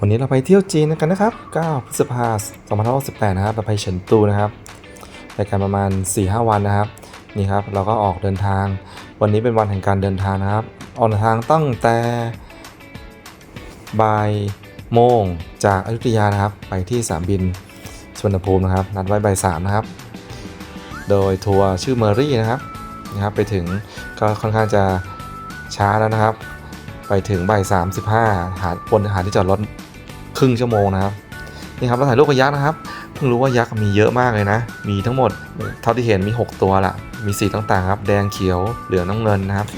วันนี้เราไปเที่ยวจีนกันนะครับ 9 พฤษภาคม2568นะครับเราไปเฉินตูนะครับไปกันประมาณ 4-5 วันนะครับ นี่ครับ เราก็ออกเดินทาง วันนี้เป็นวันแห่งการเดินทางนะครับ ออกเดินทางตั้งแต่บ่ายโมงจากอยุธยานะครับ ไปที่สนามบินสุวรรณภูมินะครับ นัดไว้บ่ายสามนะครับ โดยทัวร์ชื่อเมอรี่นะครับนะครับ ไปถึงก็ค่อนข้างจะช้าแล้วนะครับ ไปถึงบ่ายสามสิบห้าหาบนหาที่จอดรถ ครึ่งชั่วโมงนะครับนี่ครับเราถ่ายรูปกับยักษ์นะครับเพิ่งรู้ว่ายักษ์มีเยอะมากเลยนะ มีทั้งหมดเท่าที่เห็นมี 6 ตัวละมีสีต่างๆครับแดงเขียวเหลืองน้ำเงินนะครับ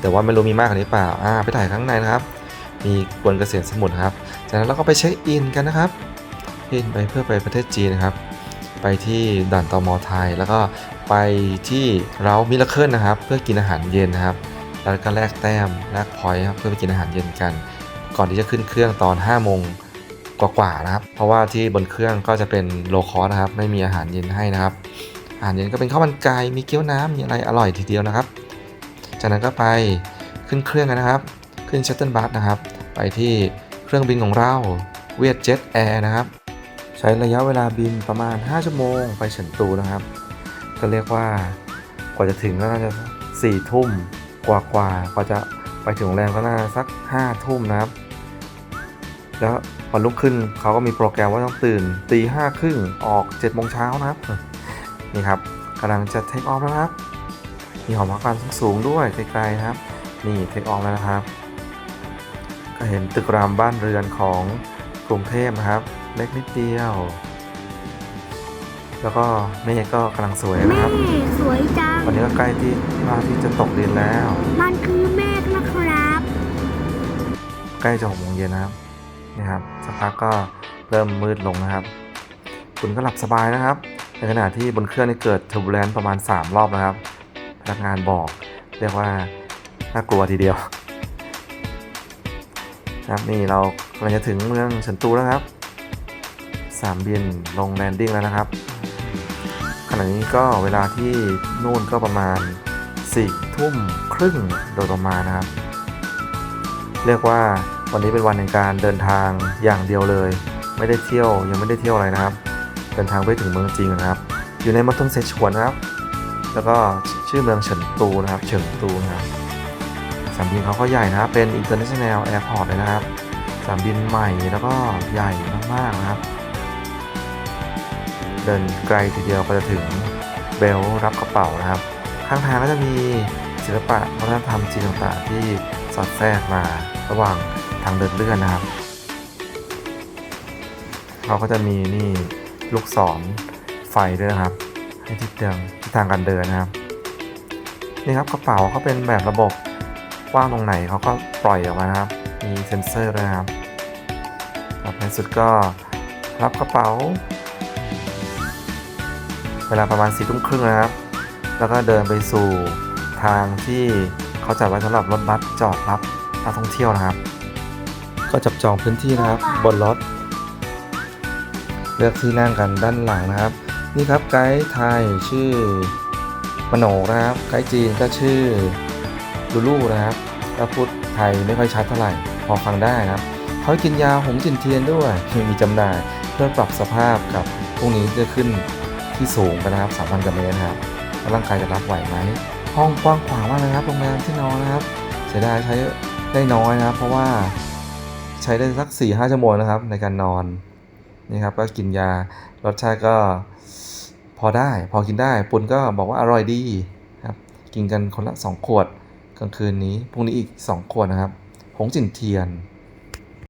แต่ว่าไม่รู้มีมากกว่านี้เปล่าอ่าไปถ่ายข้างในนะครับ มีกวนเกษตรสมุทรครับจากนั้นเราก็ไปเช็คอินกันนะครับอินไปเพื่อไปประเทศจีนนะครับ ไปที่ด่านตมไทย แล้วก็ไปที่เรามิลเคิลนะครับ เพื่อกินอาหารเย็นนะครับแล้วก็แลกแต้มแลกพอยต์ครับเพื่อไปกินอาหารเย็นกัน ก่อนที่จะขึ้นเครื่องตอน5โมงกว่าๆนะครับ เพราะว่าที่บนเครื่องก็จะเป็นโลคอสนะครับ ไม่มีอาหารเย็นให้นะครับ อาหารเย็นก็เป็นข้าวมันไก่มีเกี๊ยวน้ำมีอะไรอร่อยทีเดียวนะครับ จากนั้นก็ไปขึ้นเครื่องกันนะครับ ขึ้นชัตเติลบัสนะครับ ไปที่เครื่องบินของเราเวียดเจ็ตแอร์นะครับ ใช้ระยะเวลาบินประมาณ 5 ชั่วโมง ไปเฉินตูนะครับ ก็เรียกว่ากว่าจะถึงก็น่าจะสี่ทุ่มกว่ากว่าๆกว่าจะ ไปถึงโรงแรมก็น่าสักห้าทุ่มนะครับ แล้ววันรุ่งขึ้นเขาก็มีโปรแกรมว่าต้องตื่นตีห้าครึ่งออก7จ็ดโมงเช้านะครับ นี่ครับกำลังจะเทคออฟแล้วนะครับ มีหอมอาการสูงๆด้วยไกลๆนะครับ นี่เทคออฟแล้วนะครับ ก็เห็นตึกรามบ้านเรือนของกรุงเทพนะครับ เล็กนิดเดียว แล้วก็เมฆก็กำลังสวยแม่นะครับสวยจัง ตอนนี้ก็ใกล้ที่ว่าที่จะตกดินแล้ว มันคือเมฆนะ ครับ ใกล้จะหกโมงเย็นนะครับนี่ครับสักพักก็เริ่มมืดลงนะครับ คุณก็หลับสบายนะครับ ในขณะที่บนเครื่องนี่เกิดเทอร์บูเลนประมาณ 3 รอบนะครับ พนักงานบอกเรียกว่าน่ากลัวทีเดียวครับนี่เรากำลังจะถึงเมืองเฉินตูแล้วครับสามบินลงแลนดิ้งแล้วนะครับ ขณะนี้ก็เวลาที่นู่นก็ประมาณ 4ทุ่มครึ่งโดยประมาณนะครับ เรียกว่าวันนี้เป็นวันแห่งการเดินทางอย่างเดียวเลย ไม่ได้เที่ยวยังไม่ได้เที่ยวอะไรนะครับ เดินทางไปถึงเมืองจีนนะครับ อยู่ในมณฑลเซชวนนะครับ แล้วก็ชื่อเมืองเฉินตูนะครับเฉิงตูนะครับสนามบินเขาก็ใหญ่นะครับเป็น international airport เลยนะครับสนามบินใหม่แล้วก็ใหญ่มากๆนะครับ เดินไกลทีเดียวก็จะถึงเบลรับกระเป๋านะครับ ข้างทางก็จะมีศิลปะวัฒนธรรมจีนต่างๆ ที่สอดแทรกมาระหว่างทางเดินเลื่อนนะครับเขาก็จะมีนี่ลูกศรไฟด้วยนะครับ ให้ทิศทางทิศทางการเดินนะครับ นี่ครับกระเป๋าเขาเป็นแบบระบบว่างตรงไหนเขาก็ปล่อยออกมานะครับ มีเซ็นเซอร์ด้วยนะครับครับในสุดก็รับกระเป๋า เวลาประมาณสี่ทุ่มครึ่งนะครับ แล้วก็เดินไปสู่ทางที่เขาจัดไว้สำหรับรถบัสจอดรับนักท่องเที่ยวนะครับ ก็จับจองพื้นที่นะครับ บนรถ เลือกที่นั่งกันด้านหลังนะครับ นี่ครับไกด์ไทยชื่อมโนนะครับ ไกด์จีนก็ชื่อลูลูนะครับถ้าพูดไทยไม่ค่อยชัดเท่าไหร่ พอฟังได้นะครับเขากินยาหงจินเทียนด้วยมีจำหน่ายเพื่อปรับสภาพกับพวกนี้จะขึ้นที่สูงไปนะครับ3,000กว่าเมตรนะครับว่า ร่างกายจะรับไหวไหมห้องกว้างขวางมากนะครับโรงแรมที่นอนนะครับเสียดายใช้ได้น้อยนะครับ เพราะว่าใช้ได้สัก4ี่ห้าชั่วโมงนะครับ ในการนอนนี่ครับก็กินยารสชาติก็พอได้พอกินได้ปุนก็บอกว่าอร่อยดีครับกินกันคนละ 2 ขวดกลางคืนนี้พรุ่งนี้อีก 2 ขวดนะครับหงจินเทียน